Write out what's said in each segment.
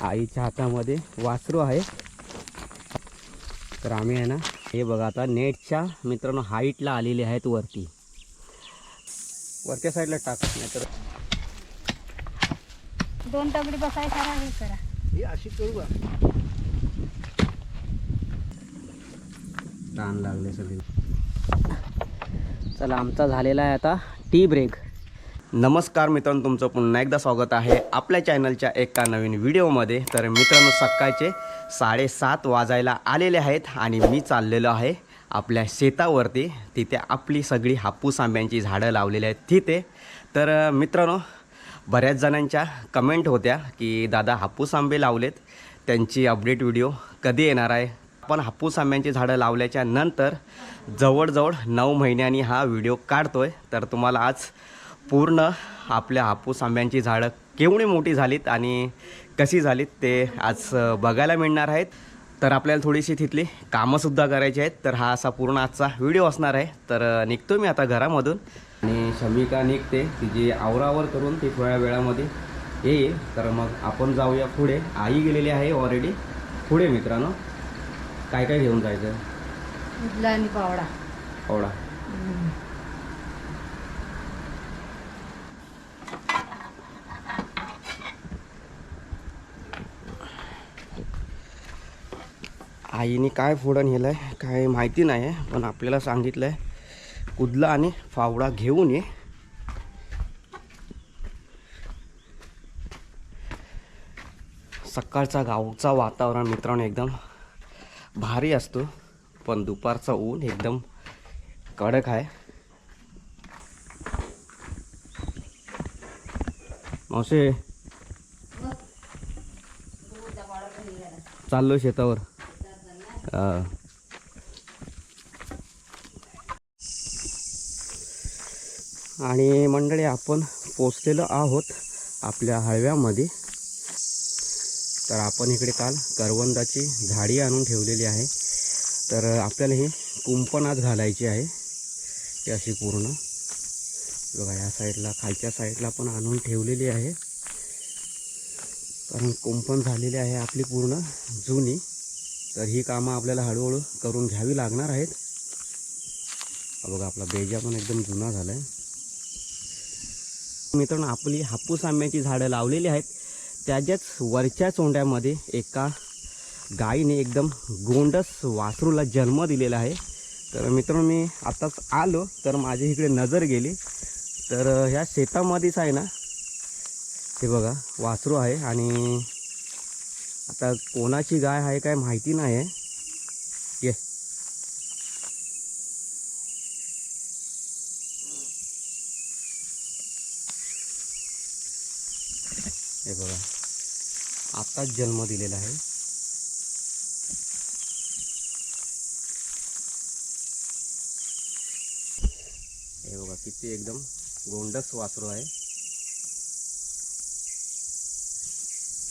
आईच्या हातामध्ये वासरू आहे. तर आम्ही आहे ना हे बघा आता नेटच्या मित्रांनो हाईटला आलेले आहेत वरती. वरच्या साईडला टाक नाहीतर दोन तगडी बसाय करा हे करा. ही अशी करू ताण लागले सगळे. चला आमचा झालेला आहे आता टी ब्रेक नमस्कार मित्रांनो तुमचं पुन्हा एकदा स्वागत आहे आपल्या चॅनलच्या एका नवीन व्हिडिओमध्ये. तर मित्रांनो सकाळचे साडेसात वाजायला आलेले आहेत आणि मी चाललेलो आहे आपल्या शेतावरती. तिथे आपली सगळी हापूस आंब्यांची झाडं लावलेली आहेत तिथे. तर मित्रांनो बऱ्याच जणांच्या कमेंट होत्या की दादा हापूस आंबे लावलेत. त्यांची अपडेट व्हिडिओ कधी येणार आहे? आपण हापूस आंब्यांची झाडं लावल्याच्या नंतर जवळजवळ नऊ महिन्यांनी हा व्हिडिओ काढतोय. तर तुम्हाला आज पूर्ण आपल्या हापूस आंब्यांची झाडं केवढी मोठी झालीत आणि कशी झालीत ते आज बघायला मिळणार आहेत. तर आपल्याला थोडीशी तिथली कामंसुद्धा करायची आहेत. तर हा असा पूर्ण आजचा व्हिडिओ असणार आहे. तर निघतो मी आता घरामधून. आणि शमिका निघते. तिची आवरावर करून ती थोड्या वेळामध्ये येईल. तर मग आपण जाऊया पुढे. आई गेलेली आहे ऑलरेडी पुढे मित्रांनो काय काय घेऊन जायचं? आणि पावडा. आईने काय फोडण नेलं आहे काय माहिती नाही आहे पण आपल्याला सांगितलं आहे कुदला आणि फावडा घेऊन ये. सकाळचा गावचा वातावरण मित्रांनो एकदम भारी असतो पण दुपारचा ऊन एकदम कडक आहे. मावशे चाललो शेतावर. आणि मंडळी आपण पोचलेलो आहोत आपल्या हळव्यामध्ये तर आपण इकडे काल करवंदाची झाडी आणून ठेवलेली आहे. तर आपल्याला हे कुंपणात घालायची आहे. ही अशी पूर्ण. बघा या साईडला खालच्या साईडला पण आणून ठेवलेली आहे. कारण कुंपण झालेली आहे आपली पूर्ण जुनी. तर ही कामं आपल्याला हळूहळू करून घ्यावी लागणार आहेत. बघा आपला बेजा पण एकदम जुना झाला आहे मित्रांनो आपली हापूस आंब्याची झाडं लावलेली आहेत. त्याच्याच वरच्या चोंड्यामध्ये एका गाईने एकदम गोंडस वासरूला जन्म दिलेला आहे. तर मित्रांनो मी आत्ताच आलो तर माझी इकडे नजर गेली. तर ह्या शेतामध्येच आहे ना हे बघा वासरू आहे आणि आता कोणाची गाय आहे काय माहिती नाही आहे. ये. हे बघा. आत्ताच जन्म दिलेला आहे. हे बघा किती एकदम गोंडस वासरू आहे.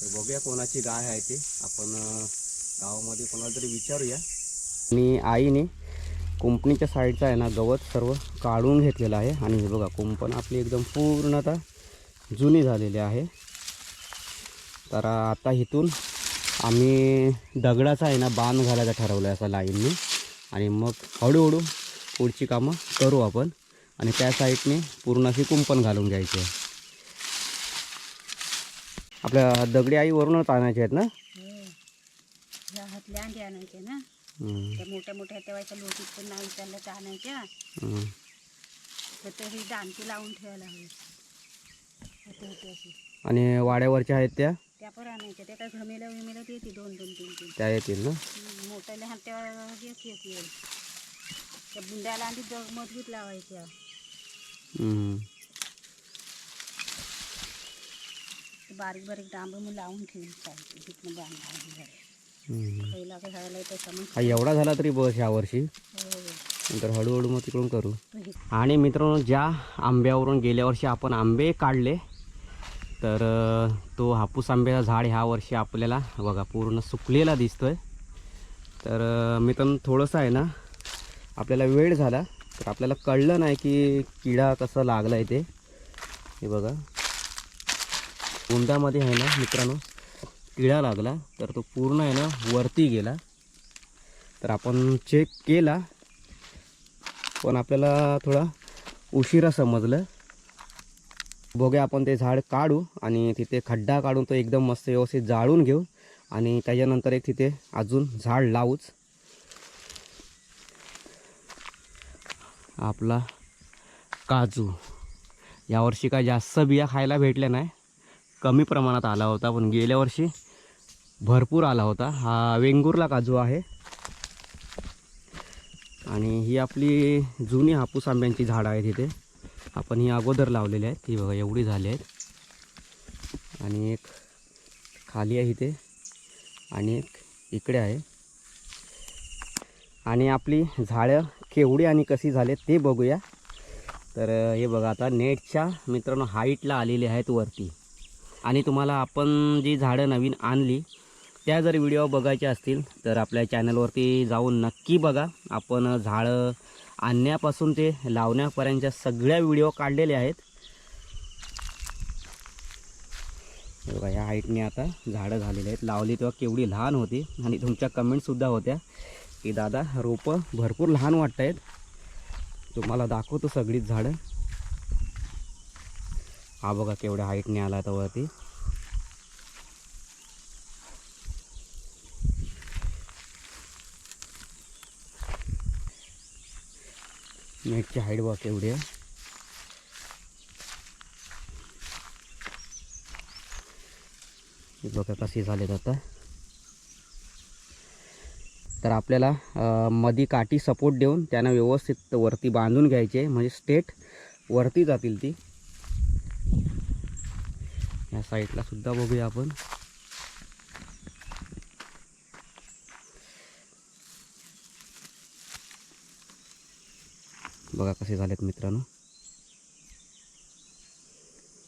तर बघूया कोणाची गाय आहे ते. आपण गावामध्ये कोणाला तरी विचारूया. आणि आईने कुंपणीच्या साईडचा आहे ना गवत सर्व काढून घेतलेलं आहे. आणि हे बघा कुंपण आपली एकदम पूर्णतः जुनी झालेली आहे. तर आता इथून आम्ही दगडाचा आहे ना बांध घालायचा ठरवलं आहे असा लाईनने. आणि मग हळूहळू पुढची कामं करू आपण. आणि त्या साईडने पूर्ण अशी कुंपण घालून घ्यायची आहे. आपल्या दगडी आई वरूनच आणायचे आहेत ना? ह्या हातल्या अंडी आणायचे ना? त्या मोठ्या मोठ्या तेव्हाच्या लोटीत पण नाही चालल्या त्या आणायच्या. हम्म. तर ते ही दानकी लावून ठेवायला हवी. होते होते अशी. आणि वाड्यावरच्या आहेत त्या? त्या पण आणायच्या. त्या काय घमेल्या विमेल्या ते येते दोन दोन तीन तीन. त्या येतील ना? हम्म, मोठ्याल्या हात त्या घेत येते त्या बुंड्याला आणि मजबूत लावायच्या. हम्म. ते बारीक बारीक डांब मग लावून ठेवून चालते तिथनं बांधा हम्म. पहिला काय झाला तसं मग हा एवढा झाला तरी बस यावर्षी हो. नंतर हळूहळू मग तिकडून करू. हे आणि मित्रांनो ज्या आंब्यावरून गेल्या वर्षी आपण आंबे काढले तर अ, तो हापूस आंब्याचा झाड ह्या वर्षी आपल्याला बघा पूर्ण सुकलेला दिसतोय. तर अ, मित्रांनो थोडंसं आहे ना आपल्याला वेळ झाला तर आपल्याला कळलं नाही की किडा कसा लागला आहे ते. हे बघा. उंदामध्ये आहे ना मित्रांनो किडा लागला तर तो पूर्ण आहे ना वरती गेला. तर आपण चेक केला पण आपल्याला थोडा उशिरा समजलं. बघूया आपण ते झाड काढू आणि तिथे खड्डा काढून तो एकदम मस्त व्यवस्थित जाळून घेऊ आणि त्याच्यानंतर एक तिथे अजून झाड लावूच. आपला काजू. यावर्षी काय जास्त बिया खायला भेटल्या नाही. कमी प्रमाणात आला होता पण गेल्या वर्षी भरपूर आला होता. हा वेंगुर्ला काजू आहे. आणि ही आपली जुनी हापूस आंब्यांची झाडं आहेत इथे. आपण ही अगोदर लावलेली आहेत. ही बघा एवढी झाली आहेत. आणि एक खाली आहे इथे. आणि एक इकडे आहे. आणि आपली झाडं केवढी आणि कशी झाले ते बघूया. तर हे बघा आता नेटच्या मित्रांनो हाईटला आलेली आहेत वरती. आणि तुम्हाला आपण जी झाडं नवीन आणली त्या जर व्हिडिओ बघायचे असतील तर आपल्या चॅनलवरती जाऊन नक्की बघा. आपण झाडं आणण्यापासून ते लावण्यापर्यंतच्या सगळ्या व्हिडिओ काढलेले आहेत. बघा या हाईटने आता झाडं झालेली आहेत. लावली तेव्हा केवढी लहान होती. आणि तुमच्या कमेंटसुद्धा होत्या की दादा रोपं भरपूर लहान वाटत आहेत तुम्हाला दाखवतो सगळीच झाडं. हा बघा केवढ्या हाईटने आला आता वरती. नेटची हाईट बघा केवढी आहे. बघा कसे झालेत आता. तर आपल्याला मधी काठी सपोर्ट देऊन त्यांना व्यवस्थित वरती बांधून घ्यायचे म्हणजे स्टेट वरती जातील ती. या साईडला सुद्धा बघूया आपण. बघा कसे झालेत मित्रांनो.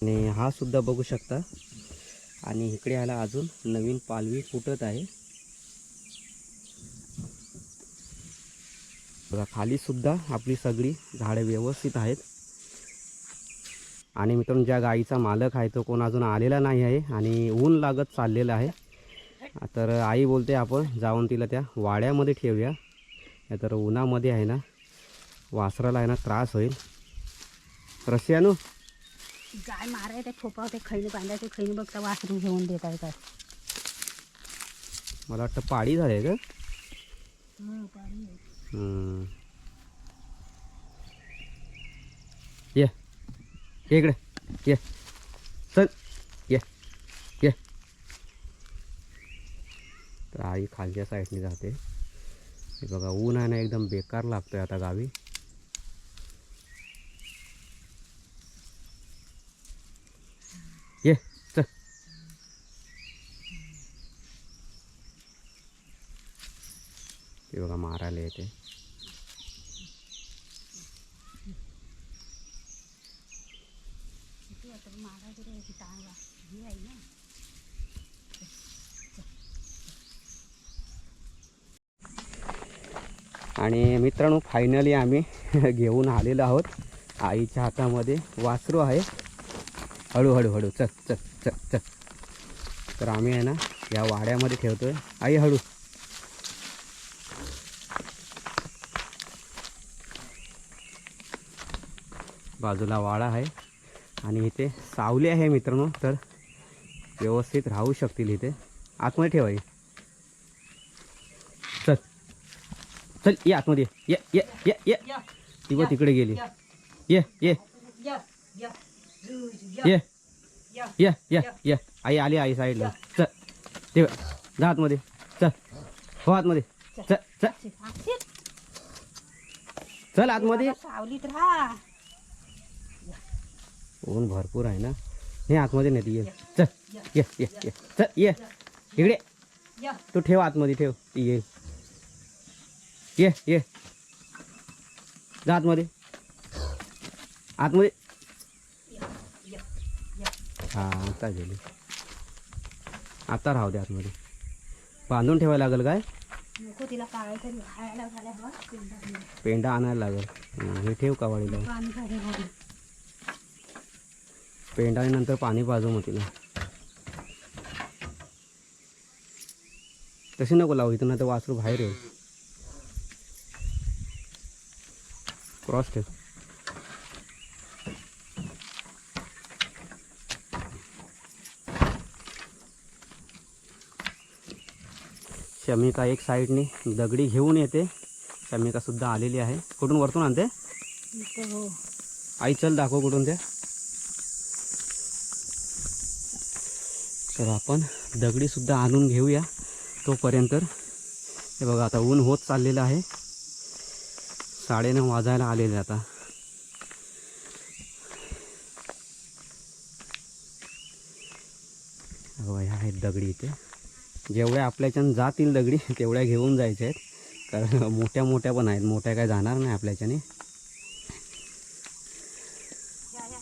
आणि हा सुद्धा बघू शकता. आणि इकडे आला अजून नवीन पालवी फुटत आहे. बघा खाली सुद्धा आपली सगळी झाडे व्यवस्थित आहेत. आणि मित्रांनो ज्या गाईचा मालक आहे तो कोण अजून आलेला नाही आहे आणि ऊन लागत चाललेलं आहे. तर आई बोलते आपण जाऊन तिला त्या वाड्यामध्ये ठेवूया. तर उन्हामध्ये आहे ना वासराला आहे ना त्रास होईल. आणू गाय माराय ते ठोपा ते खैनी बांधायचे खैनी बघता वासरू घेऊन देत आहे काय. मला वाटतं पाडी झाली का? हं. ये. ये इकडे. ये. चल. ये. ये. तर आई खालच्या साईडने जाते. बघा ऊन आहे ना एकदम बेकार लागतोय आता गावी. ये चल. ते बघा मारायला येते. आहे ना? आणि मित्रांनो फायनली आम्ही घेऊन आलेलो आहोत. आईच्या हातामध्ये वासरू आहे. हळूहळू हळू चल चल चल चल. तर आम्ही आहे ना या वाड्यामध्ये ठेवतो आहे आई हळू. बाजूला वाडा आहे. आणि इथे सावली आहे मित्रांनो तर व्यवस्थित राहू शकतील इथे. आतमध्ये ठेवा. चल. चल ये आतमध्ये. ये ये ये ये. ती बघ तिकडे गेली. ये. ये ये. ये ये. ये. आई आली आई साईडला. चल. ते जा आतमध्ये. चल. हो आतमध्ये. चल. चल चल आतमध्ये. सावलीत राहा. ऊन भरपूर आहे ना? हे आतमध्ये नाही ती ये. चल ये ये ये. चल ये. इकडे. तू ठेव आतमध्ये ठेव. ती येईल ये ये. जा आतमध्ये. आतमध्ये. हा आता गेली. आता राहू दे आतमध्ये. बांधून ठेवायला लागेल काय? पेंडा आणायला लागेल. हं, हे ठेव कावाडीला पाणी झाले बघ पेंडा आणि नंतर पाणी पाजू मग तिला तशी नको लावू इथं नाही तर वासरू बाहेर येऊ क्रॉस ठेव. शमिका एक साईडने दगडी घेऊन येते. शमिका सुद्धा आलेली आहे. कुठून वरतून आणते? हो. आई चल दाखव कुठून त्या तर आपण दगडीसुद्धा आणून घेऊया तोपर्यंत. हे बघा आता ऊन होत चाललेलं आहे. साडेनऊ वाजायला आलेले आता. ह्या आहेत दगडी इथे. जेवढ्या आपल्याच्यानं जातील दगडी तेवढ्या घेऊन जायच्या आहेत. कारण मोठ्या मोठ्या पण आहेत. मोठ्या काय जाणार नाही आपल्याच्याने या या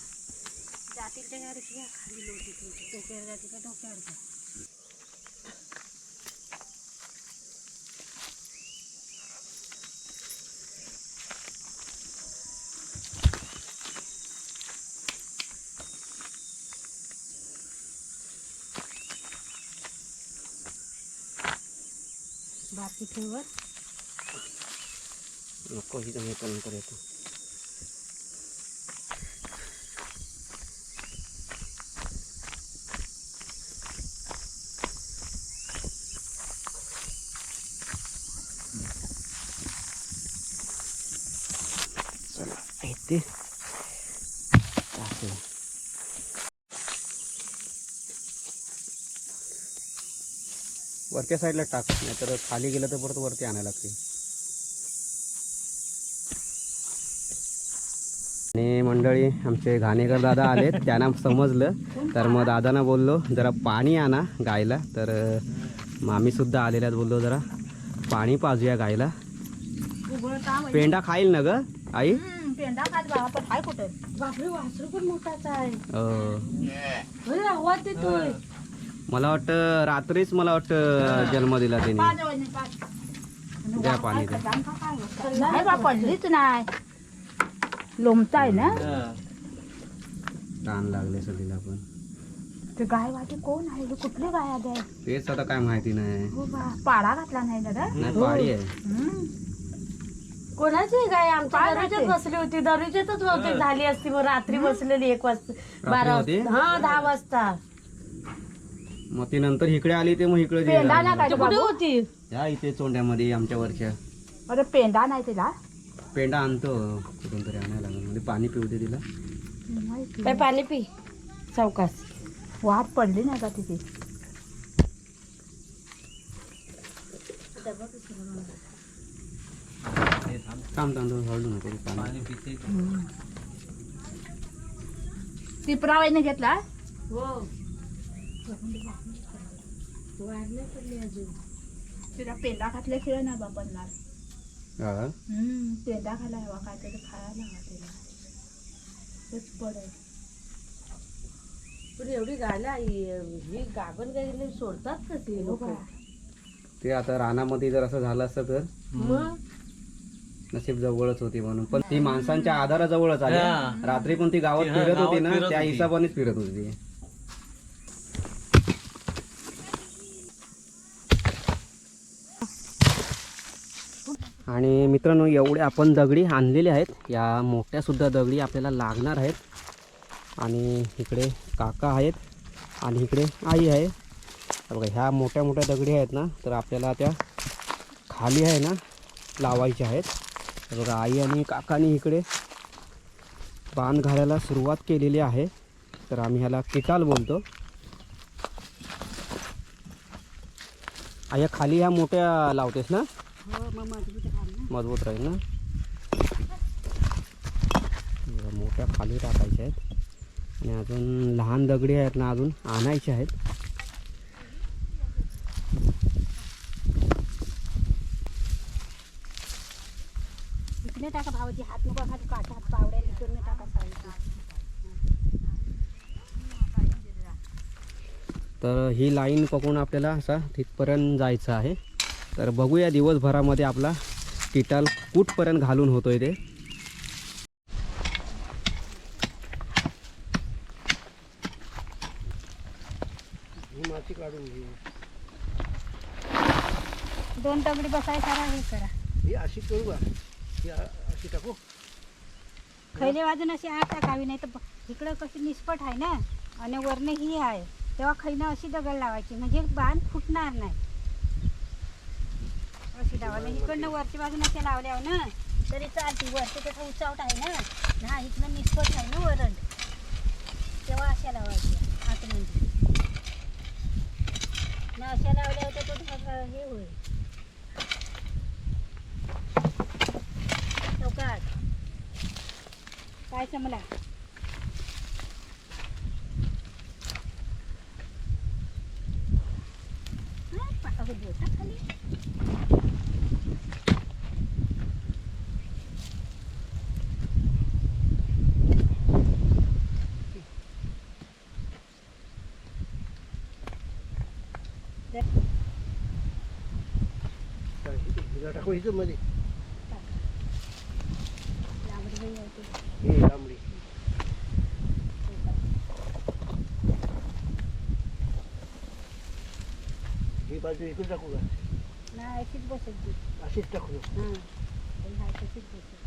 जातील त्या गाडीत घ्या खाली लोटी डोक्यावर जातील का डोक्यावर घ्या बाकी ठेवर नको ही मी करून करतो येतो चला येते टाकू. वरच्या साईडला टाक नाहीतर खाली गेलं तर परत वरती आणायला लागते. आणि मंडळी आमचे घाणेकर दादा आलेत त्यांना समजलं. तर मग दादांना बोललो जरा पाणी आणा गायला. तर मामीसुद्धा आलेल्यात बोललो जरा पाणी पाजूया गायला. पेंडा खाईल ना ग आई? पेंडा खात मला वाटतं रात्रीच मला वाटतं जन्म दिला त्याने. द्या पाणी द्या. नाही बा पडलीच नाही. आहे ना? ताण लागले सगळीला पण. ते गाय वाटे कोण आहे? हे कुठली गाय आहे गाय तेच आता काय माहिती नाही. हो बा पाडा घातला नाही दादा नाही पाळी आहे. हम्म. कोणाची गाय? आमच्या दररोजच? बसली होती दररोजच बहुतेक झाली असती मग रात्री बसलेली एक वाजता बारा होती? वाजता. हा दहा वाजता. मग ती नंतर इकडे आली ते मग इकडे पेंडा कुठे होती या इथे चोंड्यामध्ये आमच्या वरच्या. अरे पेंडा नाही तिला? पेंडा आणतो. कुठून तरी आणायला लागेल. म्हणजे पाणी पिऊ दे तिला. काय पाणी पी. चौकास वाट पडली नाही का तिथे? काम तांदूळ हळू नको ते पाणी. टिपरावाईने घेतला? हो. वाढ नाही पडली अजून तिला पेंडा घातल्याशिवाय नाही बा बनणार हा. हम्म, पेंडा घाला हवा काय तरी खायला हवा तिला तेच पडेल. पण एवढी गायला ही गाभण गायला सोडतात हो लोक. ते आता रानामध्ये जर असं झालं असतं तर? मग? नशीब जवळच होती म्हणून. पण ती माणसांच्या आधाराजवळच आली. रात्री पण ती गावात फिरत होती ना त्या हिशोबानेच फिरत होती. आणि मित्रांनो एवढे आपण दगडी आणलेले आहेत. या मोठ्यासुद्धा दगडी आपल्याला लागणार आहेत. आणि इकडे काका आहेत आणि इकडे आई आहे. बघा ह्या मोठ्या मोठ्या दगडी आहेत ना तर आपल्याला त्या खाली आहे ना लावायच्या आहेत. बघा आई आणि काकाने इकडे बांध घालायला सुरुवात केलेली आहे. तर आम्ही ह्याला किटाल बोलतो. आया खाली ह्या मोठ्या लावतेस ना? मजबूत राहील ना? मोठ्या खाली टाकायच्या आहेत. आणि अजून लहान दगडी आहेत ना अजून आणायचे आहेत. इकडे टाका भावाची हात नको हात काटा हात पावड्या इकडे टाका साईडला. तर ही लाईन पकडून आपल्याला असा तिथपर्यंत जायचं आहे. तर बघूया दिवसभरामध्ये आपला किटाल कुठपर्यंत घालून होतोय ते? माती काढून घेऊ दोन दगडी बसाय सारा हे करा. ही अशी करू ही अशी टाकू. खैले वाजून अशी आत टाकावी नाही तर इकडं कशी निष्पट आहे ना आणि वरने ही आहे. तेव्हा खैनं अशी दगड लावायची. म्हणजे बांध फुटणार नाही. वरती लावायला इकडनं वरती बाजून असे लावल्यावर ना तरी चालते वरती त्याचा उचावट आहे ना. हा इथनं निष्पट आहे ना वरण तेव्हा अशा लावायच्या म्हणजे ना अशा लावल्या होत्या तो हे होईल. काय समला हा, पाटावर खाली. तर हि- हिला टाकू हिचं मध्ये लांबडी बाई आहे ती. ही लांबडी ही बाजू इकडे टाकू का? नाही अशीच बसेल ती. अशीच टाकू हां. बाई हाय तशीच बसेल.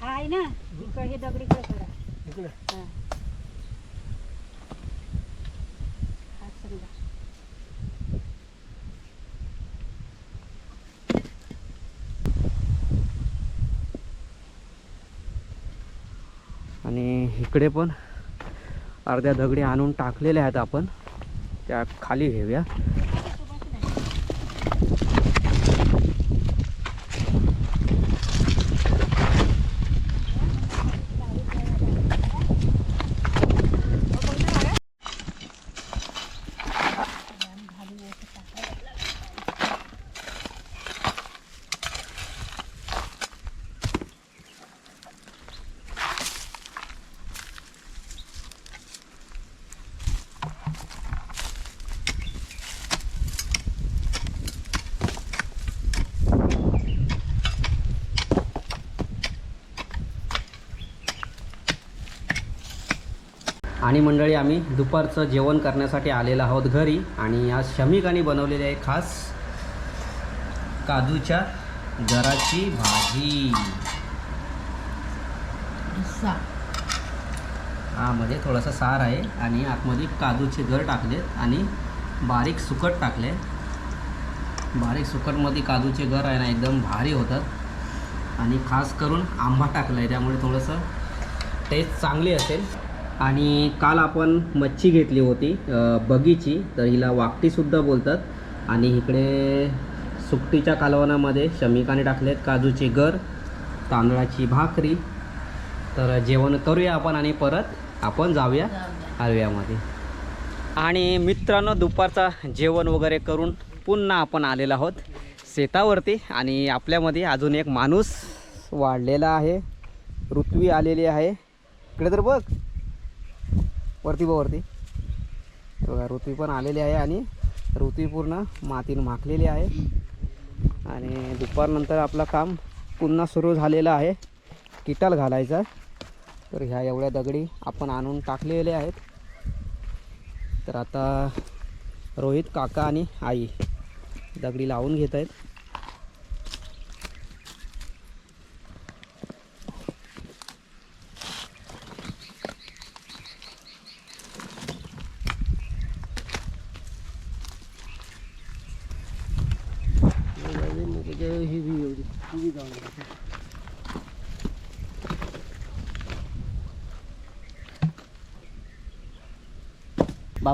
हा आहे ना? इकडे हे दगडीकडे करा. इकडे. हां हात समजा आणि इकडे पण अर्ध्या दगडी आणून टाकलेल्या आहेत आपण. त्या खाली घेऊया. आणि मंडळी आम्ही दुपारचं जेवण करण्यासाठी आलेलो आहोत घरी आणि आज शमिकाने बनवलेली आहे खास काजूच्या गराची भाजी. आमध्ये थोडासा सार आहे आणि आतमध्ये काजूचे गर टाकलेत आणि बारीक सुकट टाकले. बारीक सुकटमध्ये काजूचे गर आहे ना एकदम भारी होतात. आणि खास करून आंबा टाकला आहे त्यामुळे थोडंसं टेस्ट चांगली असेल. आणि काल आपण मच्छी घेतली होती बगीची तर हिला वाकटीसुद्धा बोलतात. आणि इकडे सुकटीच्या कालवनामध्ये शमिकाने टाकलेत काजूचे गर तांदळाची भाकरी. तर जेवण करूया आपण आणि परत आपण जाऊया. हलव्यामध्ये. आणि मित्रांनो दुपारचा जेवण वगैरे करून पुन्हा आपण आलेलो आहोत शेतावरती. आणि आपल्यामध्ये अजून एक माणूस वाढलेला आहे. ऋत्वी आलेली आहे. इकडे तर बघ. वरती वरती. बघा ऋतवी पण आलेली आहे आणि ऋतवी पूर्ण मातीनं माखलेली आहे. आणि दुपारनंतर आपलं काम पुन्हा सुरू झालेलं आहे. किटल घालायचा. तर ह्या एवढ्या दगडी आपण आणून टाकलेले आहेत. तर आता रोहित काका आणि आई दगडी लावून घेत आहेत ही बी एवढी ही बी जाऊन दे.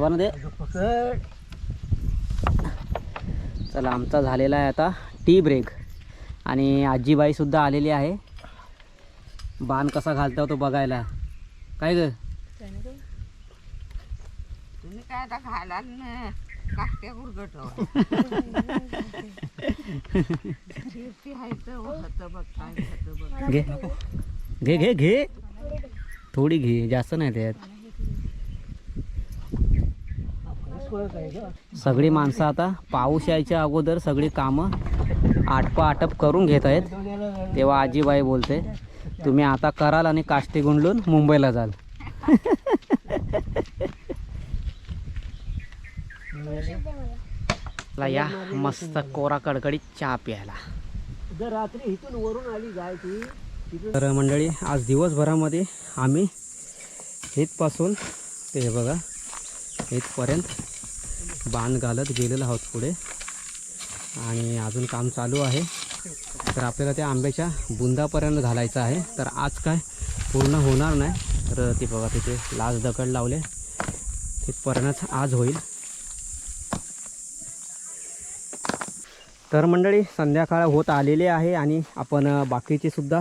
बाबांना दे चला आमचा झालेला आहे आता टी ब्रेक आणि आजीबाईसुद्धा आलेली आहे. बाण कसा घालता तो बघायला. काय ग? तुम्ही काय आता खायला न? काष्ट्या गुरगट. घे. घे घे घे. थोडी घे जास्त नाही त्यात पळत आहे का सगळी माणसं आता पाऊस यायच्या अगोदर सगळी कामं आटपा आटप करून घेत आहेत. तेव्हा आजीबाई बोलते तुम्ही आता कराल आणि काष्टी गुंडलून मुंबईला जाल. या मस्त कोरा कडकडीत चहा प्यायला. जर रात्री इथून वरून आली तिथून तर मंडळी आज दिवसभरामध्ये आम्ही इथपासून ते बघा इथपर्यंत बांध घालत गेलेलो आहोत पुढे. आणि अजून काम चालू आहे. तर आपल्याला त्या आंब्याच्या बुंदापर्यंत घालायचं आहे. तर आज काय पूर्ण होणार नाही. तर ते बघा तिथे लाज दगड लावले. तिथपर्यंतच आज होईल. तर मंडळी संध्याकाळ होत आलेली आहे आणि आपण बाकीचे सुद्धा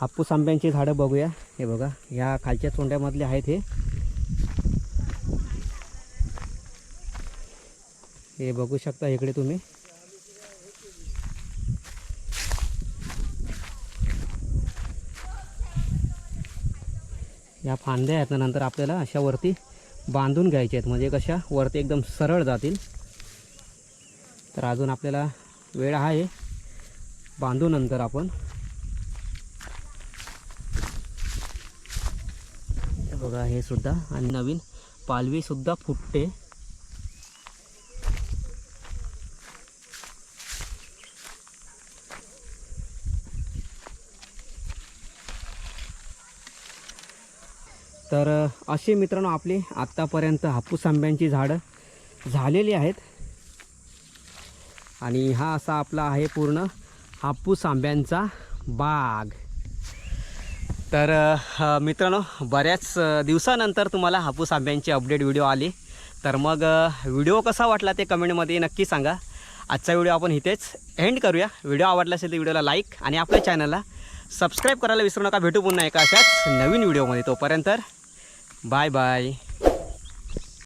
हापूस आंब्यांची झाडं बघूया. हे बघा ह्या खालच्या चोंड्यामधले आहेत हे. हे बघू शकता इकडे तुम्ही. या फांद्या आहेत ना नंतर आपल्याला अशा वरती बांधून घ्यायच्या आहेत. म्हणजे कशा वरती एकदम सरळ जातील. तर अजून आपल्याला वेळ आहे. बांधू नंतर आपण. बघा हे सुद्धा आणि नवीन पालवीसुद्धा फुटते. तर असे मित्रांनो आपली आत्तापर्यंत हापूस आंब्यांची झाडं झालेली आहेत. आणि हा असा आपला आहे पूर्ण हापूस आंब्यांचा बाग. तर मित्रांनो बऱ्याच दिवसानंतर तुम्हाला हापूस आंब्यांची अपडेट व्हिडिओ आली. तर मग व्हिडिओ कसा वाटला ते कमेंटमध्ये नक्की सांगा. आजचा व्हिडिओ आपण इथेच एंड करूया. व्हिडिओ आवडला असेल तर व्हिडिओला लाईक आणि आपल्या चॅनलला सबस्क्राईब करायला विसरू नका. भेटू पुन्हा एका अशाच नवीन व्हिडिओमध्ये. तोपर्यंत बाय बाय